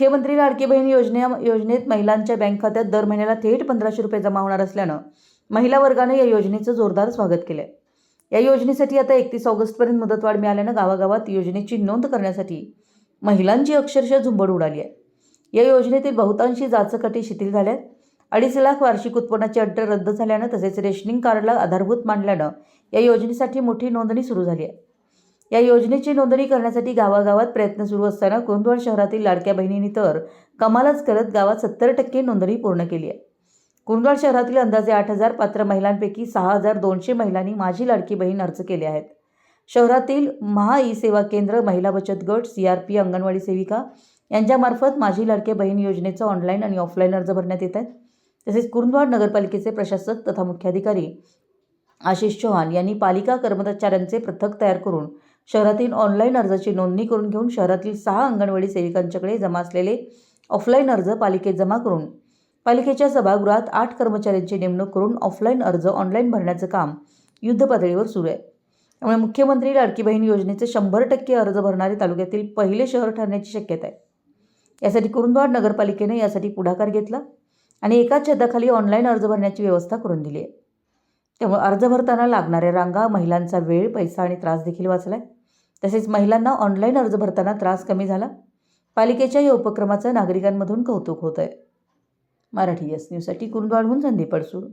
मुख्यमंत्री लाडकी बहीण योजने योजनेत महिलांच्या बँक खात्यात दर महिन्याला थेट पंधराशे रुपये जमा होणार असल्यानं महिला वर्गाने या योजनेचं जोरदार स्वागत केलं आहे या योजनेसाठी आता एकतीस ऑगस्टपर्यंत मुदतवाढ मिळाल्यानं गावागावात योजनेची नोंद करण्यासाठी महिलांची अक्षरशः झुंबड उडाली आहे या योजनेतील बहुतांशी जाचकटी शिथिल झाल्या आहेत अडीच लाख वार्षिक उत्पन्नाची अट रद्द झाल्यानं तसेच रेशनिंग कार्डला आधारभूत मानल्यानं या योजनेसाठी मोठी नोंदणी सुरू झाली आहे या योजनेची नोंदणी करण्यासाठी गावागावात प्रयत्न सुरू असताना कुंदवड शहरातील लाडक्या बहिणींनी तर कमालच करत गावात सत्तर टक्के नोंदणी पूर्ण केली आहे. कुंदवड शहरातील अंदाजे आठ हजार पात्र महिलांपैकी सहा हजार दोनशे महिलांनी माझी लाडकी बहीण अर्ज केले आहेत. शहरातील महा ई सेवा केंद्र महिला बचत गट सी आर पी अंगणवाडी सेविका यांच्यामार्फत माझी लाडके बहीण योजनेचं ऑनलाईन आणि ऑफलाईन अर्ज भरण्यात येत आहेत. तसेच कुरुंदवाड नगरपालिकेचे प्रशासक तथा मुख्याधिकारी आशिष चौहान यांनी पालिका कर्मचाऱ्यांचे पथक तयार करून शहरातील ऑनलाईन अर्जाची नोंदणी करून घेऊन शहरातील सहा अंगणवाडी सेविकांच्याकडे जमा असलेले ऑफलाईन अर्ज पालिकेत जमा करून पालिकेच्या सभागृहात आठ कर्मचाऱ्यांची नेमणूक करून ऑफलाईन अर्ज ऑनलाईन भरण्याचं काम युद्धपातळीवर सुरू आहे. त्यामुळे मुख्यमंत्री लाडकी बहीण योजनेचे शंभर टक्के अर्ज भरणारे तालुक्यातील पहिले शहर ठरण्याची शक्यता आहे. यासाठी कुरुंदवाड नगरपालिकेने यासाठी पुढाकार घेतला आणि एकाच छताखाली ऑनलाईन अर्ज भरण्याची व्यवस्था करून दिली आहे. त्यामुळे अर्ज भरताना लागणाऱ्या रांगा महिलांचा वेळ पैसा आणि त्रास देखील वाचला आहे तसेच महिलांना ऑनलाईन अर्ज भरताना त्रास कमी झाला. पालिकेच्या या उपक्रमाचं नागरिकांमधून कौतुक होत आहे मराठी एस न्यूजसाठी कुरुंदवाडहून संदीप अडसूळ.